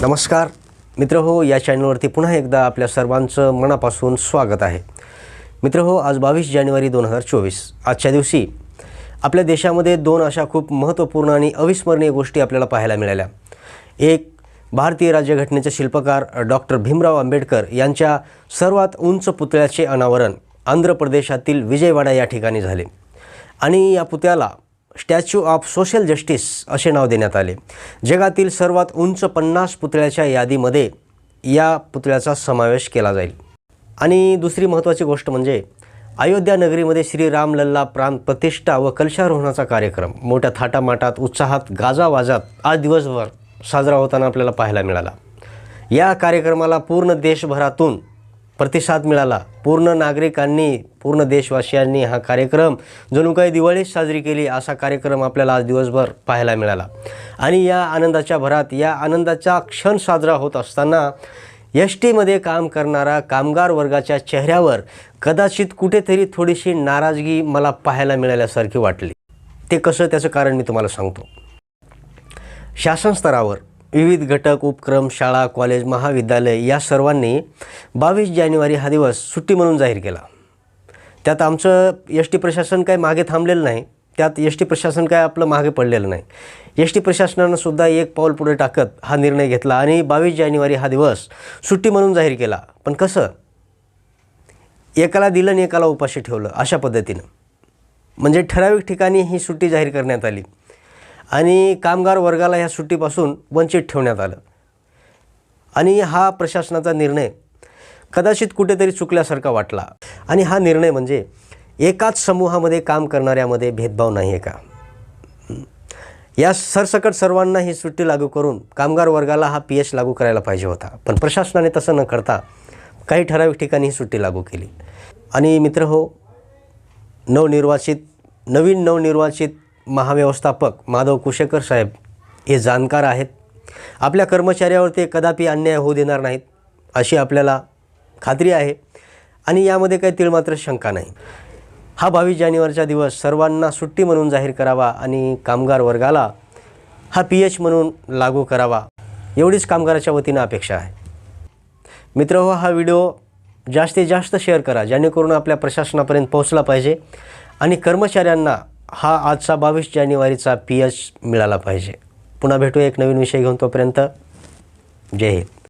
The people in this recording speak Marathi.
नमस्कार. मित्र हो या चॅनलवरती पुन्हा एकदा आपल्या सर्वांचं मनापासून स्वागत आहे. मित्र हो आज बावीस जानेवारी दोन हजार चोवीस. आजच्या दिवशी आपल्या देशामध्ये दोन अशा खूप महत्त्वपूर्ण आणि अविस्मरणीय गोष्टी आपल्याला पाहायला मिळाल्या. एक भारतीय राज्यघटनेचे शिल्पकार डॉक्टर भीमराव आंबेडकर यांच्या सर्वात उंच पुतळ्याचे अनावरण आंध्र प्रदेशातील विजयवाडा या ठिकाणी झाले. आणि या पुतळ्याला स्टॅच्यू ऑफ सोशल जस्टिस असे नाव देण्यात आले. जगातील सर्वात उंच पन्नास पुतळ्याच्या यादीमध्ये या पुतळ्याचा समावेश केला जाईल. आणि दुसरी महत्त्वाची गोष्ट म्हणजे अयोध्या नगरीमध्ये श्रीराम लल्ला प्रांत प्रतिष्ठा व कलशारोहणाचा कार्यक्रम मोठ्या थाटामाटात उत्साहात गाजावाजात आज दिवसभर साजरा होताना आपल्याला पाहायला मिळाला. या कार्यक्रमाला पूर्ण देशभरातून प्रतिसाद मिळाला. पूर्ण नागरिकांनी पूर्ण देशवासियांनी हा कार्यक्रम जणू काही दिवाळीच साजरी केली असा कार्यक्रम आपल्याला आज दिवसभर पाहायला मिळाला. आणि या आनंदाच्या भरात या आनंदाचा क्षण साजरा होत असताना एस टीमध्ये काम करणारा कामगार वर्गाच्या चेहऱ्यावर कदाचित कुठेतरी थोडीशी नाराजगी मला पाहायला मिळाल्यासारखी वाटली. ते कसं त्याचं कारण मी तुम्हाला सांगतो. शासन स्तरावर विविध घटक उपक्रम शाळा कॉलेज महाविद्यालय या सर्वांनी बावीस जानेवारी हा दिवस सुट्टी म्हणून जाहीर केला. त्यात आमचं एस टी प्रशासन काय मागे थांबलेलं नाही. त्यात एस टी प्रशासन काय आपलं मागे पडलेलं नाही. एस टी प्रशासनानं सुद्धा एक पाऊल पुढे टाकत हा निर्णय घेतला आणि बावीस जानेवारी हा दिवस सुट्टी म्हणून जाहीर केला. पण कसं? एकाला दिलं आणि एकाला उपाशी ठेवलं अशा पद्धतीनं. म्हणजे ठराविक ठिकाणी ही सुट्टी जाहीर करण्यात आली. आणि कामगार वर्गाला ह्या सुट्टीपासून वंचित ठेवण्यात आलं. आणि हा प्रशासनाचा निर्णय कदाचित कुठेतरी चुकल्यासारखा वाटला. आणि हा निर्णय म्हणजे एकाच समूहामध्ये काम करणाऱ्यामध्ये भेदभाव नाही आहे का? या सरसकट सर्वांना ही सुट्टी लागू करून कामगार वर्गाला हा पी एच लागू करायला पाहिजे होता. पण प्रशासनाने तसं न करता काही ठराविक ठिकाणी ही सुट्टी लागू केली. आणि मित्र हो नवनिर्वाचित नवीन नवनिर्वाचित महाव्यवस्थापक माधव कुशेकर साहेब हे जाणकार आहेत. आपल्या कर्मचाऱ्यावर ते कदापि अन्याय होऊ देणार नाहीत अशी आपल्याला खात्री आहे आणि यामध्ये काही तिळमात्र शंका नाही. हा बावीस जानेवारीचा दिवस सर्वांना सुट्टी म्हणून जाहीर करावा आणि कामगार वर्गाला हा पी एच म्हणून लागू करावा एवढीच कामगाराच्या वतीनं अपेक्षा आहे. मित्र हो हा व्हिडिओ जास्तीत जास्त शेअर करा जेणेकरून आपल्या प्रशासनापर्यंत पोहोचला पाहिजे आणि कर्मचाऱ्यांना हा आजचा बावीस जानेवारीचा पी एच मिळाला पाहिजे. पुन्हा भेटू एक नवीन विषय घेऊन तोपर्यंत. जय हिंद.